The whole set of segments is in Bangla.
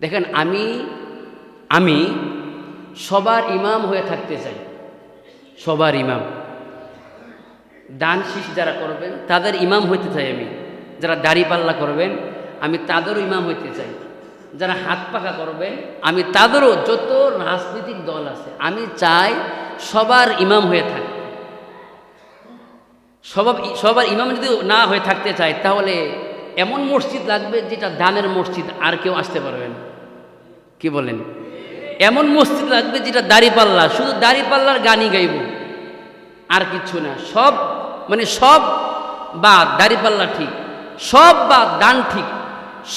দেখেন, আমি আমি সবার ইমাম হয়ে থাকতে চাই। সবার ইমাম। দান শীষ যারা করবেন, তাদের ইমাম হইতে চাই আমি। যারা দাড়ি পাল্লা করবেন, আমি তাদেরও ইমাম হইতে চাই। যারা হাত পাকা করবেন, আমি তাদেরও যত রাজনৈতিক দল আছে, আমি চাই সবার ইমাম হয়ে থাকতে সবার সবার ইমাম যদি না হয়ে থাকতে চায়, তাহলে এমন মসজিদ লাগবে যেটা দানের মসজিদ, আর কেউ আসতে পারবে না। কি বলেন? এমন মসজিদ লাগবে যেটা দাড়িপাল্লা, শুধু দাড়িপাল্লার গানই গাইব। আর কিছু না, সব মানে সব বাদ, দাড়িপাল্লা ঠিক। সব বাদ, দান ঠিক।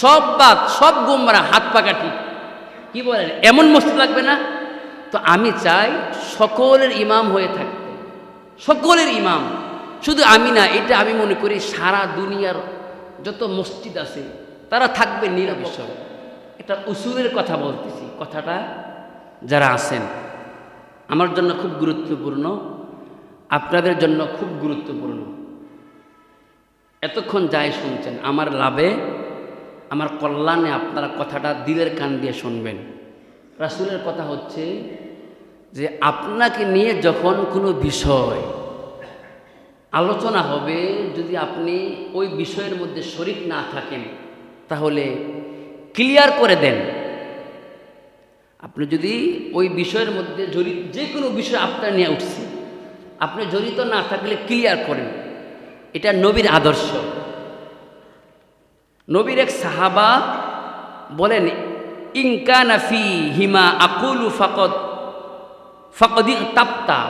সব বাদ, সব গোমরা, হাত পাকা ঠিক। কি বলেন? এমন মসজিদ লাগবে না? তো আমি চাই সকলের ইমাম হয়ে থাকতে। সকলের ইমাম। শুধু আমি না, এটা আমি মনে করি সারা দুনিয়ার যত মসজিদ আছে, তারা থাকবে নিরপেক্ষ এটা উসুলের কথা বলতেছি। কথাটা যারা আছেন, আমার জন্য খুব গুরুত্বপূর্ণ, আপনাদের জন্য খুব গুরুত্বপূর্ণ। এতক্ষণ যাই শুনছেন, আমার লাভে, আমার কল্যাণে আপনারা কথাটা দিলের কান দিয়ে শুনবেন। রাসুলের কথা হচ্ছে যে, আপনাকে নিয়ে যখন কোনো বিষয় আলোচনা হবে, যদি আপনি ওই বিষয়ের মধ্যে শরিক না থাকেন, তাহলে ক্লিয়ার করে দেন। আপনি যদি ওই বিষয়ের মধ্যে জড়িত, যে কোনো বিষয় আপনার নিয়ে উঠছে, আপনি জড়িত না থাকলে ক্লিয়ার করেন। এটা নবীর আদর্শ। নবীর এক সাহাবা বলেন ইনকানাফি হিমা আকুলু ফকত ফকদি তাপ্তা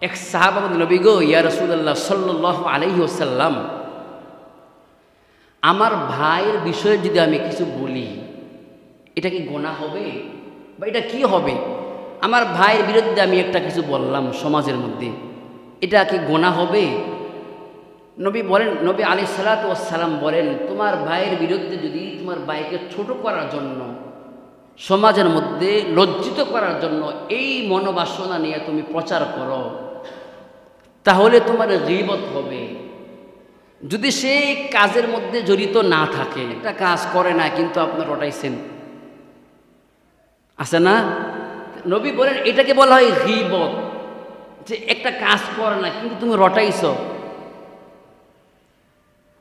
এক সাহাবা নবী গো, ইয়া রসুল্লাহ সাল্লাহ আলহি ওসাল্লাম আমার ভাইয়ের বিষয়ে যদি আমি কিছু বলি, এটা কি গোনা হবে? বা এটা কি হবে? আমার ভাইয়ের বিরুদ্ধে আমি একটা কিছু বললাম সমাজের মধ্যে, এটা কি গোনা হবে? নবী বলেন, নবী আলি সালাতাম বলেন, তোমার ভাইয়ের বিরুদ্ধে যদি তোমার ভাইকে ছোট করার জন্য, সমাজের মধ্যে লজ্জিত করার জন্য এই মনোবাসনা নিয়ে তুমি প্রচার করো, তাহলে তোমার গিবত হবে। যদি সেই কাজের মধ্যে জড়িত না থাকে, একটা কাজ করে না, কিন্তু আপনার রটাইছেন আছে না? নবী বলেন, এটাকে বলা হয় গিবত। যে একটা কাজ করে না, কিন্তু তুমি রটাইছ।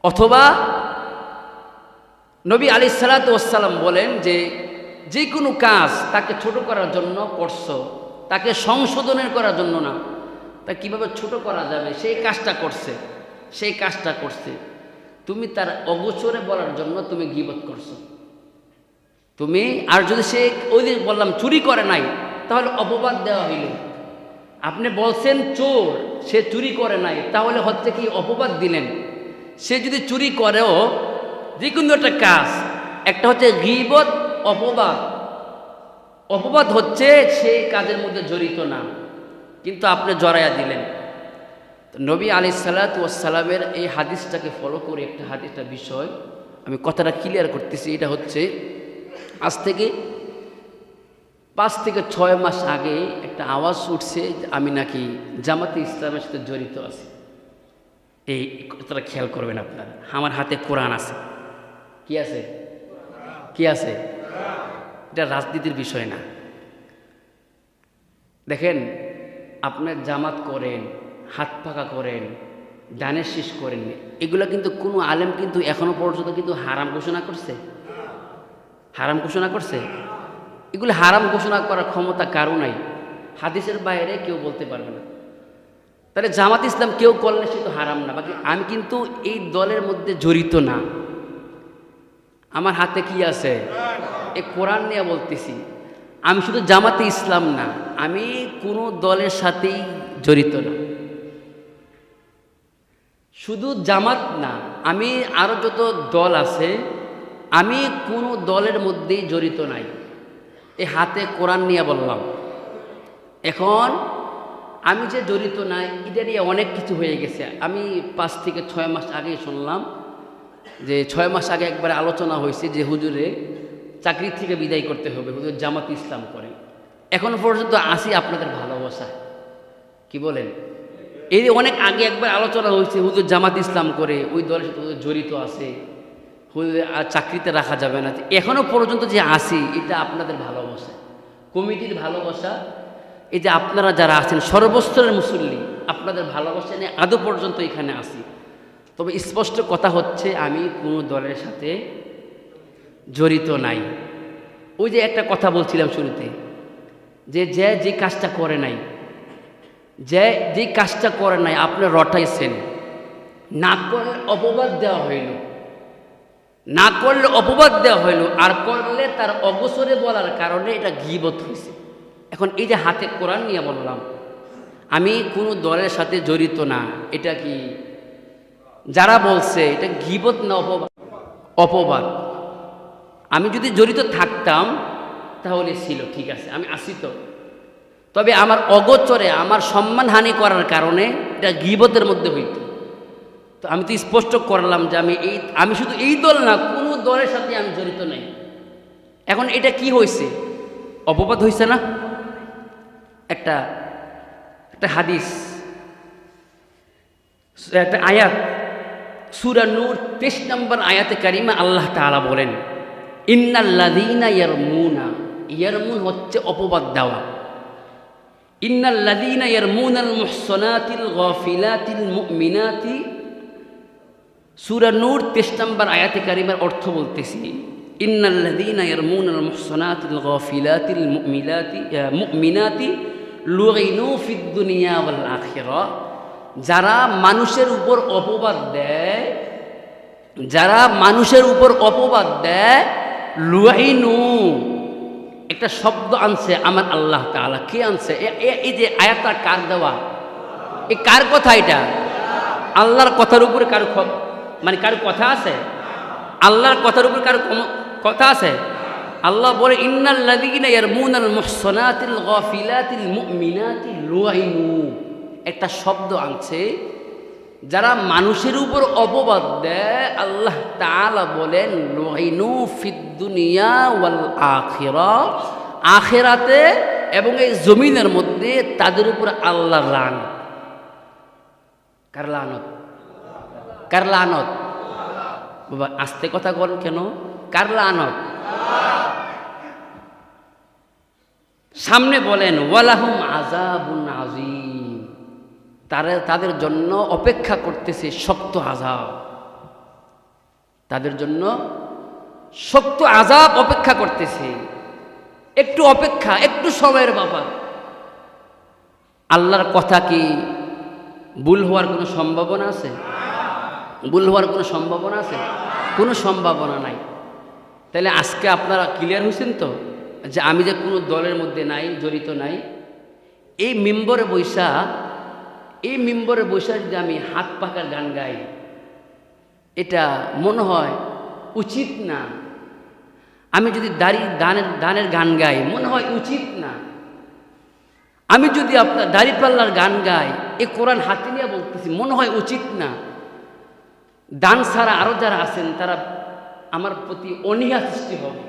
অথবা নবী আলি সালাতাম বলেন যে যে কোনো কাজ তাকে ছোট করার জন্য করছ, তাকে সংশোধনের করার জন্য না। তা কীভাবে ছোট করা যাবে? সেই কাজটা করছে। সেই কাজটা করছে। তুমি তার অগোচরে বলার জন্য তুমি গিবত করছ। তুমি, আর যদি সে ওই দিন বললাম, চুরি করে নাই, তাহলে অপবাদ দেওয়া হইল। আপনি বলছেন চোর, সে চুরি করে নাই, তাহলে হচ্ছে কি অপবাদ দিলেন। সে যদি চুরি করেও যে কোনো একটা কাজ, একটা হচ্ছে গিবত, অপবাদ। অপবাদ হচ্ছে সেই কাজের মধ্যে জড়িত না। কিন্তু আপনি জড়াইয়া দিলেন। নবী আলি সালাতামের এই হাদিসটাকে ফলো করে একটা হাদিসটা বিষয়। আমি কথাটা ক্লিয়ার করতেছি, এটা হচ্ছে আজ থেকে পাঁচ থেকে ছয় মাস আগে একটা আওয়াজ উঠছে আমি নাকি জামাতে ইসলামের সাথে জড়িত আছি। এই কথাটা খেয়াল করবেন আপনারা। আমার হাতে কোরআন আছে। কি আছে? কি আছে? এটা রাজনীতির বিষয় না। দেখেন, আপনার জামাত করেন হাত পাকা করেন, দানের শেষ করেন। এগুলো কিন্তু কোনো আলেম কিন্তু এখনও পর্যন্ত কিন্তু হারাম ঘোষণা করছে। হারাম ঘোষণা করছে? এগুলো হারাম ঘোষণা করার ক্ষমতা কারও নাই। হাদিসের বাইরে কেউ বলতে পারবে না। তাহলে জামাত ইসলাম কেউ করলে সে তো হারাম না। বাকি আমি কিন্তু এই দলের মধ্যে জড়িত না। আমার হাতে কি আছে? এ কোরআন নিয়ে বলতেছি। আমি শুধু জামাতে ইসলাম না, আমি কোনো দলের সাথেই জড়িত না। শুধু জামাত না, আমি আরও যত দল আছে, আমি কোনো দলের মধ্যেই জড়িত নাই। এই হাতে কোরআন নিয়ে বললাম। এখন আমি যে জড়িত নাই, এটা নিয়ে অনেক কিছু হয়ে গেছে। আমি পাঁচ থেকে ছয় মাস আগেই শুনলাম যে ছয় মাস আগে একবার আলোচনা হয়েছে যে হুজুরে চাকরি থেকে বিদায় করতে হবে, হুজুর জামাত ইসলাম করে। এখন পর্যন্ত আসি আপনাদের ভালোবাসা কি বলেন? এই অনেক আগে একবার আলোচনা হয়েছে, হুজুর জামাত ইসলাম করে, ওই দলের সাথে হুজুর জড়িত আছে, হুজুর আর চাকরিতে রাখা যাবে না। এখনও পর্যন্ত যে আসি এটা আপনাদের ভালোবাসা। কমিটির ভালোবাসা, এই যে আপনারা যারা আছেন, সর্বস্তরের মুসল্লি, আপনাদের ভালোবাসা নিয়ে আদৌ পর্যন্ত এখানে আসি তবে স্পষ্ট কথা হচ্ছে, আমি কোনো দলের সাথে জড়িত নাই। ওই যে একটা কথা বলছিলাম শুরুতে, যে যে যে কাজটা করে নাই যে যে কাজটা করে নাই, আপনি রটাইছেন। না করলে অপবাদ দেওয়া হইল। না করলে অপবাদ দেওয়া হইল, আর করলে তার অবসরে বলার কারণে এটা গিবত হয়েছে এখন এই যে হাতে কোরআন নিয়ে বললাম, আমি কোনো দলের সাথে জড়িত না, এটা কি যারা বলছে, এটা গিবত না অপবাদ? অপবাদ। আমি যদি জড়িত থাকতাম, তাহলে ছিল, ঠিক আছে, আমি আসি তো। তবে আমার অগোচরে, আমার সম্মানহানি করার কারণে এটা গিবতের মধ্যে হইত। তো আমি তো স্পষ্ট করলাম যে আমি এই, আমি শুধু এই দল না, কোনো দলের সাথে আমি জড়িত নাই। এখন এটা কি হয়েছে অপবাদ হয়েছে না? একটা একটা হাদিস, একটা আয়াত, সুরা নূর তেইশ নম্বর আয়াতে কারিমা আল্লাহ তাআলা বলেন ইন্নাল্লাদিনা ইয়ারমুনা। ইয়ারমুন হচ্ছে অপবাদ দেওয়া। ইন্নাল্লাদিনা ইয়ারমুনাল মুহসনাতিল গাফিলাতিল মুমিনাতি। সুরা নূর তেইশ নম্বর আয়াতে কারিমার অর্থ বলতেছি ইন্নাল্লাদিনা ইয়ারমুনাল মুহসনাতিল গাফিলাতিল মুমিলাতি মুমিনাতি লুইনু ফিদ দুনিয়া ওয়াল আখিরা। যারা মানুষের উপর অপবাদ দেয়, যারা মানুষের উপর অপবাদ দেয় লুয়াইনু একটা শব্দ আনছে আমার আল্লাহ তাআলা। কে আনছে? এই যে আয়াতটা কার দেওয়া? এ কার কথা এটা? আল্লাহর কথার উপরে কারও মানে কারও কথা আছে? আল্লাহর কথার উপর কারও কথা আছে? আল্লাহ বলে একটা শব্দ আনছে যারা মানুষের উপর অপবাদ দেয়, আল্লাহ তাআলা বলেন লুআইনু ফিদ দুনিয়া ওয়াল আখিরা। আখিরাতে এবং এই জমিনের মধ্যে তাদের উপর আল্লাহ লান। কার লানত? কার লানত? বাবা, আস্তে কথা বলেন কেন? কার লানত? সামনে বলেন, ওয়ালাহুম আজাবুন আজিম তারা তাদের জন্য অপেক্ষা করতেছে শক্ত আজাব তাদের জন্য শক্ত আজাব অপেক্ষা করতেছে। একটু অপেক্ষা, একটু সময়ের ব্যাপার আল্লাহর কথা কি ভুল হওয়ার কোনো সম্ভাবনা আছে? ভুল হওয়ার কোনো সম্ভাবনা আছে? কোনো সম্ভাবনা নাই। তাহলে আজকে আপনারা ক্লিয়ার হয়েছেন তো? যে আমি যে কোনো দলের মধ্যে নাই, জড়িত নাই, এই মেম্বরে বৈশা এই মেম্বরে বৈশা যদি আমি হাত পাকার গান গাই, এটা মনে হয় উচিত না। আমি যদি দাড়ি, দানের দানের গান গাই, মনে হয় উচিত না। আমি যদি আপনার দাড়িপাল্লার গান গাই, এ কোরআন হাতে নিয়ে বলতেছি, মনে হয় উচিত না। দান ছাড়া আরও যারা আছেন, তারা আমার প্রতি অনীহা সৃষ্টি হবে।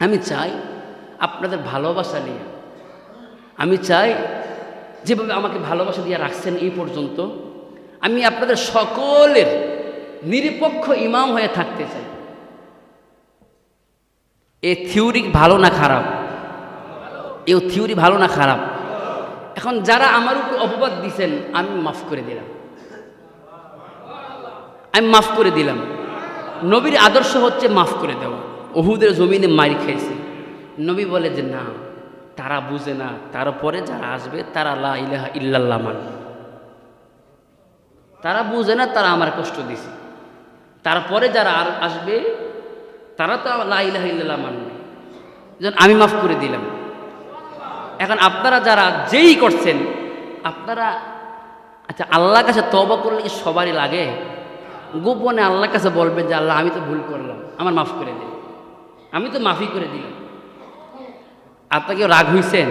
আমি চাই আপনাদের ভালোবাসা নিয়ে। আমি চাই যেভাবে আমাকে ভালোবাসা দিয়ে রাখছেন এই পর্যন্ত, আমি আপনাদের সকলের নিরপেক্ষ ইমাম হয়ে থাকতে চাই। এ থিওরি ভালো না খারাপ? এ থিওরি ভালো না খারাপ? এখন যারা আমার উপর অপবাদ দিছেন, আমি মাফ করে দিলাম। আমি মাফ করে দিলাম। নবীর আদর্শ হচ্ছে মাফ করে দেওয়া। ওহুদের জমিনে মারি খেয়েছে। নবী বলে যে না। তারা বুঝে না, তারপরে যারা আসবে, তারা লা ইলাহা ইল্লাল্লাহ মানে। তারা বুঝে না, তারা আমার কষ্ট দিছে। তারপরে যারা আর আসবে, তারা তো লা ইলাহা ইল্লাল্লাহ মানবে যেন আমি মাফ করে দিলাম। এখন আপনারা যারা যেই করছেন, আপনারা আচ্ছা আল্লাহর কাছে তবা করলে কি সবারই লাগে? গোপনে আল্লাহর কাছে বলবেন যে, আল্লাহ, আমি তো ভুল করলাম। আমার মাফ করে দিন। আমি তো মাফি করে দিলাম। আপনাকে রাগ হইছেন?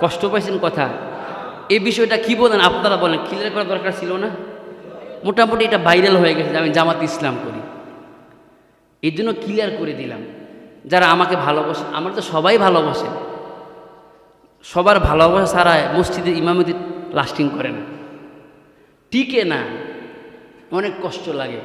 কষ্ট পাইছেন কথা। এই বিষয়টা কি বলেন? আপনারা বলেন ক্লিয়ার করা দরকার ছিল না? মোটামুটি এটা ভাইরাল হয়ে গেছে আমি জামাত ইসলাম করি। এই জন্য ক্লিয়ার করে দিলাম। যারা আমাকে ভালোবাসে, আমার তো সবাই ভালোবাসে। সবার ভালোবাসা ছাড়া মসজিদে ইমামতি লাস্টিং করে না। টিকে না। অনেক কষ্ট লাগে।